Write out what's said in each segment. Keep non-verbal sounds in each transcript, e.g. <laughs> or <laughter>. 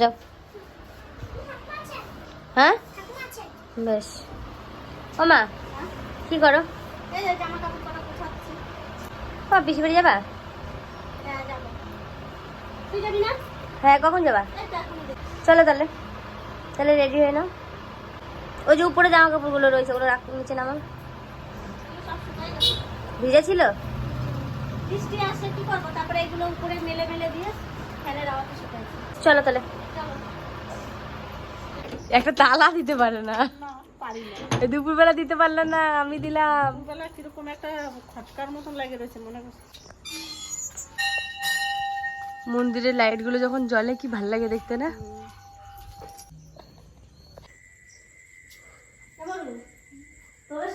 যাও। হ্যাঁ? বেশ। ও মা কি করো? ও পিসি বাড়ি যাবা? হ্যাঁ কখন যাবা? চলো তাহলে। তাহলে রেডি হয়ে নাও। ওই যে উপরে জামা কাপড়গুলো রয়েছে ওগুলো রাখ নিচে নামা সব শুকাই গেছে ভিজে ছিল? বৃষ্টি আসে কি করব? তারপরে এগুলো উপরে মেলে মেলে দিয়ে ফ্যানের আওয়াজে শুকাইছি চলো তাহলে। একটা তালা দিতে পারে না। না পারি না। এই দুপুরবেলা দিতে পারল না আমি দিলাম। বেলা কীরকম একটা খটকার মতন লাগে রয়েছে মনে করছে মন্দিরের লাইটগুলো যখন জ্বলে কি ভালো লাগে দেখতে না?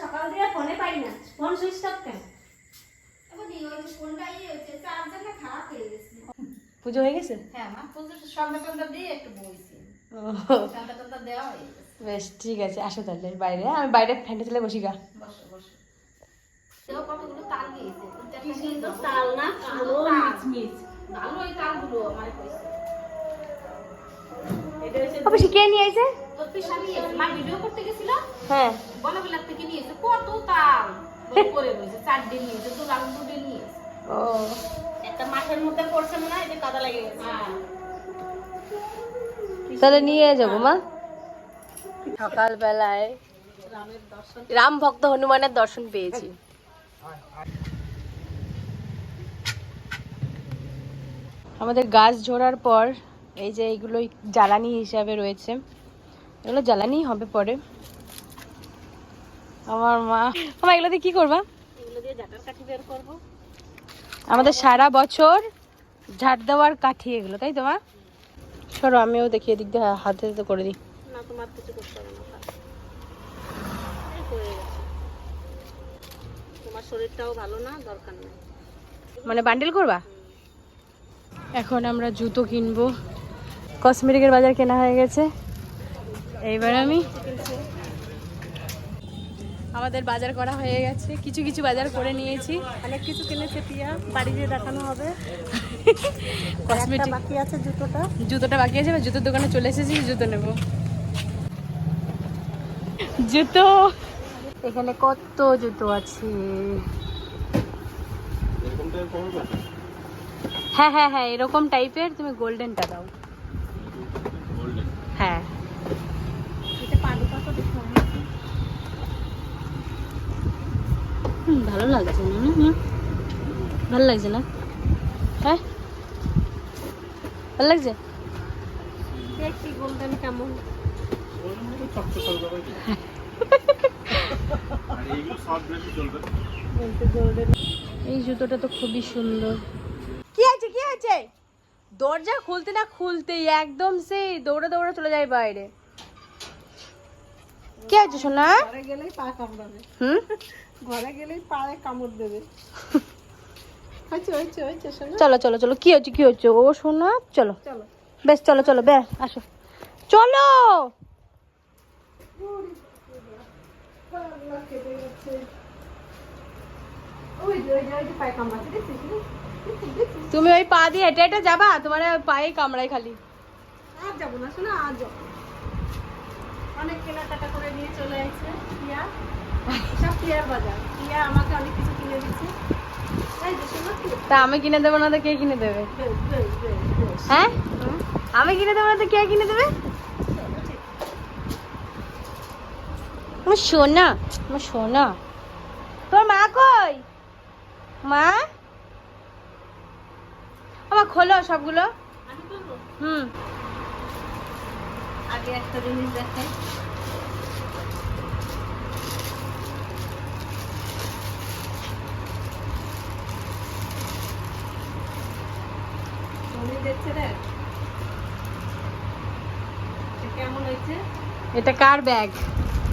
সকাল দিয়ে ফোনে পাই না ফোন সুইচ অফ কেন? পুজো হয়ে গেছে? হ্যাঁ মা পুজো সন্ধ্যা দিয়ে একটু বইছি। বেশ ঠিক আছে আসো তাহলে বাইরে আমি বাইরে ফ্যানটা চলে বসি গা। কে নিয়ে আইছে ভিডিও করতে গেছিল? হ্যাঁ। কত তাল? করে রয়েছে চার দিন নিয়েছে দু লাখ দু দিন নিয়েছে। ও। একটা মাঠের মধ্যে পড়ছে মনে হয় যে কাদা লেগে গেছে। হ্যাঁ। তাহলে নিয়ে যাব মা। সকালবেলায় রাম ভক্ত হনুমানের দর্শন পেয়েছি। আমাদের গাছ ঝোড়ার পর এই যে এইগুলো জ্বালানি হিসাবে রয়েছে। এগুলো জ্বালানি হবে পরে। আমার মা মা এগুলো দিয়ে কি করব। আমাদের সারা বছর ঝাড় দেওয়ার কাঠি এগুলো তাই তো মা? সরো আমিও দেখিয়ে এদিক দিয়ে হাতে হাতে করে দিই। না তোমার কিছু করতে হবে না থাক। এই গেছে। তোমার শরীরটাও ভালো না দরকার নেই। মানে বান্ডেল করবা? এখন আমরা জুতো কিনবো। কসমেটিকের বাজার কেনা হয়ে গেছে। এইবার আমি আমাদের বাজার করা হয়ে গেছে। কিছু কিছু বাজার করে নিয়েছি। অনেক কিছু কিনেছে পিয়া। বাড়ি দিয়ে দেখানো হবে। <laughs> কসমেটিক বাকি আছে জুতোটা। জুতোটা বাকি আছে জুতোর দোকানে চলে এসেছি জুতো নেব। জুতো। এখানে কত জুতো আছে? হ্যাঁ হ্যাঁ হ্যাঁ এরকম টাইপের তুমি গোল্ডেনটা দাও। হ্যাঁ এটা পানি কত দেখো হুম, ভালো লাগছে না? ভালো লাগছে না? হ্যাঁ? ভালো লাগছে? দেখি গোল্ডেন কেমন। এই জুতোটা তো খুবই সুন্দর। কি আছে কি আছে? দরজা খুলতে না খুলতেই একদম সেই দৌড়ে দৌড়ে চলে যায় বাইরে। কি আছে সোনা? ঘরে গেলেই পা কামড়াবে। হুম? ঘরে গেলেই পায়ে কামড় দেবে। চলো চলো চলো। কি হচ্ছে কি হচ্ছে ও সোনা? চলো। বেশ চলো চলো বে আসো। চলো? তুমি ওই পা দিয়ে হেঁটে হেঁটে যাবা? তোমার পায়ে কামড়ায় খালি। আর যাব না শোনো আর যাব অনেক কেনাকাটা করে নিয়ে চলে আসছে পিয়া। সব পিয়ার বাজার। পিয়া আমাকে অনেক কিছু কিনে দিচ্ছে। তা আমি কিনে দেবো না তো কে কিনে দেবে। হ্যাঁ? আমি কিনে দেবো না তো কে কিনে দেবে? আমার সোনা আমার সোনা। তোর মা কই? মা? আমার খোলো সবগুলো। হুম। আগে একটা জিনিস দেখে। মনে এটা কেমন হয়েছে? এটা কার ব্যাগ?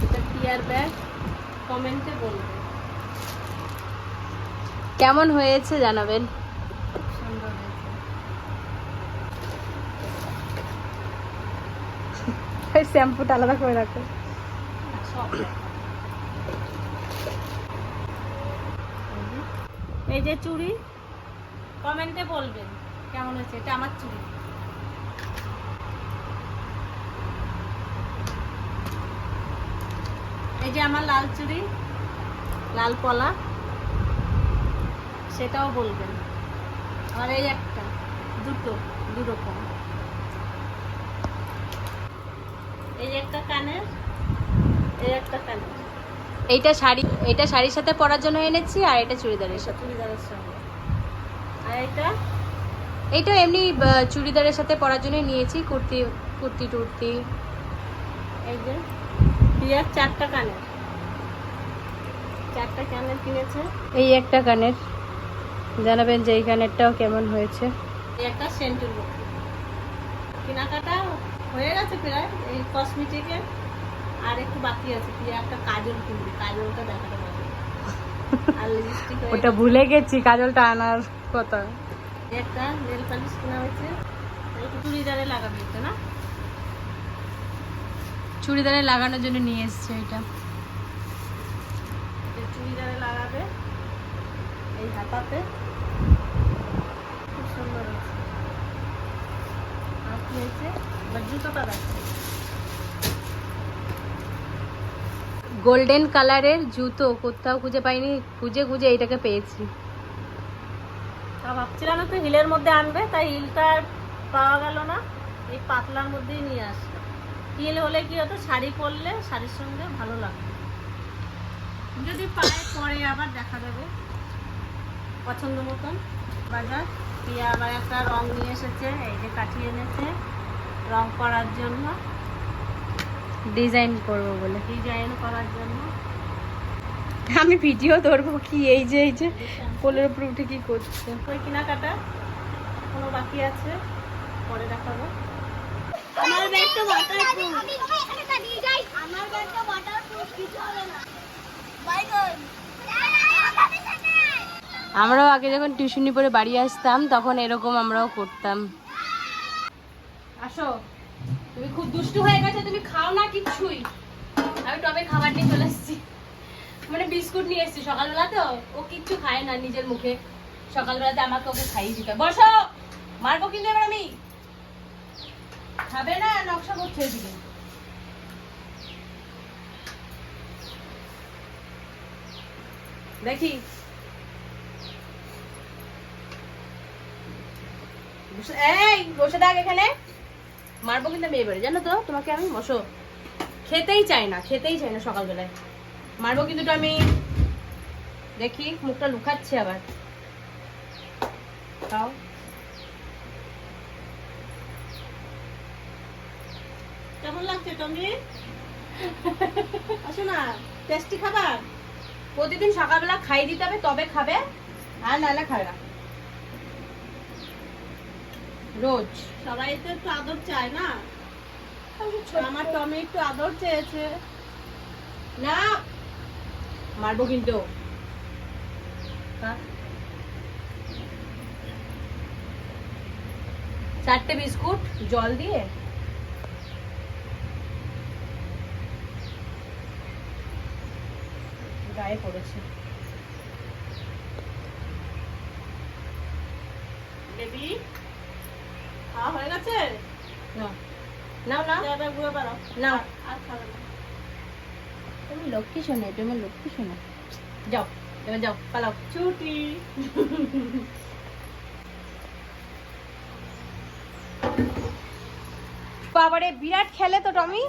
এটা টিয়ার ব্যাগ। কমেন্টে বলবে। কেমন হয়েছে জানাবেন। আর শ্যাম্পুটা আলাদা করে রাখো। এই যে চুড়ি, কমেন্টে বলবেন কেমন হয়েছে, এটা আমার চুড়ি। এই যে আমার লাল চুড়ি, লাল পলা, সেটাও বলবেন। আর এই একটা, দুটো, দুরকম। এই একটা কানের এই একটা কানের এইটা শাড়ি এটা শাড়ির সাথে পরার জন্য এনেছি আর এটা চুড়িদারের সাথে। চুড়িদারের সঙ্গে। আর এটা এইটা এমনি চুড়িদারের সাথে পরার জন্য নিয়েছি কুর্তি কুর্তি টুর্তি। এই যে পিয়ার চারটা কানের। চারটা কানের কিনেছে। এই একটা কানের। জানাবেন যে এই কানেরটাও কেমন হয়েছে। এই একটা সেন্টুর কেনাকাটা হয়ে গেছে প্রায় এই কসমেটিকের আর একটু বাকি আছে প্রিয়া একটা কাজল কিনবি কাজলটা দেখাতে পারবে। ওটা ভুলে গেছি কাজলটা আনার কথা। একটা নেল পালিশ কেনা হয়েছে। চুড়িদারে লাগাবে এটা না? চুড়িদারে লাগানোর জন্য নিয়ে এসছে এটা। এই চুড়িদারে লাগাবে এই হাতাতে। খুব সুন্দর হয়েছে। আর কি হয়েছে? গোল্ডেন কালারের জুতো কোথাও খুঁজে পাইনি খুঁজে খুঁজে এইটাকে পেয়েছি। তা ভাবছিলাম একটু হিলের মধ্যে আনবে তাই হিলটা পাওয়া গেল না। এই পাতলার মধ্যেই নিয়ে আসলাম। হিল হলে কি হতো শাড়ি পরলে শাড়ির সঙ্গে ভালো লাগবে যদি পায়ে পরে আবার দেখা যাবে পছন্দ মতন। বাজার। পিয়া আবার একটা রং নিয়ে এসেছে এই যে কাঠিয়ে এনেছে। রং করার জন্য। ডিজাইন করব বলে। ডিজাইন করার জন্য। আমি ভিডিও ধরবো কি এই যে এই যে কোলের উপর উঠে কি করছে। ওই কেনাকাটা কোনো বাকি আছে পরে দেখাবো। আমার ব্যাগটা ওয়াটারপ্রুফ আমার ব্যাগটা ওয়াটারপ্রুফ কিছু হবে না। বাই গড আমরাও আগে যখন টিউশনি পড়ে বাড়ি আসতাম তখন এরকম আমরাও করতাম। আসো। তুমি খুব দুষ্টু হয়ে গেছো, তুমি খাও না কিচ্ছুই। আমি টবে খাবার নিয়ে চলে এসেছি। মানে বিস্কুট নিয়ে এসেছি সকালবেলা তো, ও কিচ্ছু খায় না নিজের মুখে। সকালবেলাতে আমাকে ওকে খাইয়ে দিতে বসো! মারবো কিন্তু এবার আমি। খাবে না, নকশা করছে এদিকে। দেখি। এই, বসে থাক এখানে। মারবো কিন্তু আমি এবারে। জানো তো তোমাকে আমি বসো খেতেই চাই না খেতেই চাই না সকালবেলায়। মারবো কিন্তু আমি দেখি মুখটা লুকাচ্ছে আবার। খাও। কেমন লাগছে তুমি আসো না টেস্টি খাবার? প্রতিদিন সকালবেলা খাই দিতে হবে তবে খাবে আর না না খাবে না। রোজ। সবাই তো একটু আদর চায় না? আমার টমি একটু আদর চেয়েছে। না। মারবো কিন্তু। চারটে বিস্কুট জল দিয়ে? গায়ে পড়েছে। বেবি? খাওয়া হয়ে গেছে? না। নাও না যা, যা, ঘুরে বেড়াও। নাও। আর- আর খাবে না। তুমি লক্ষ্মী শোনে তুমি লক্ষ্মী শোনে। যাও এবার যাও পালাও। ছুটি। বাবারে বিরাট খেলে তো টমি।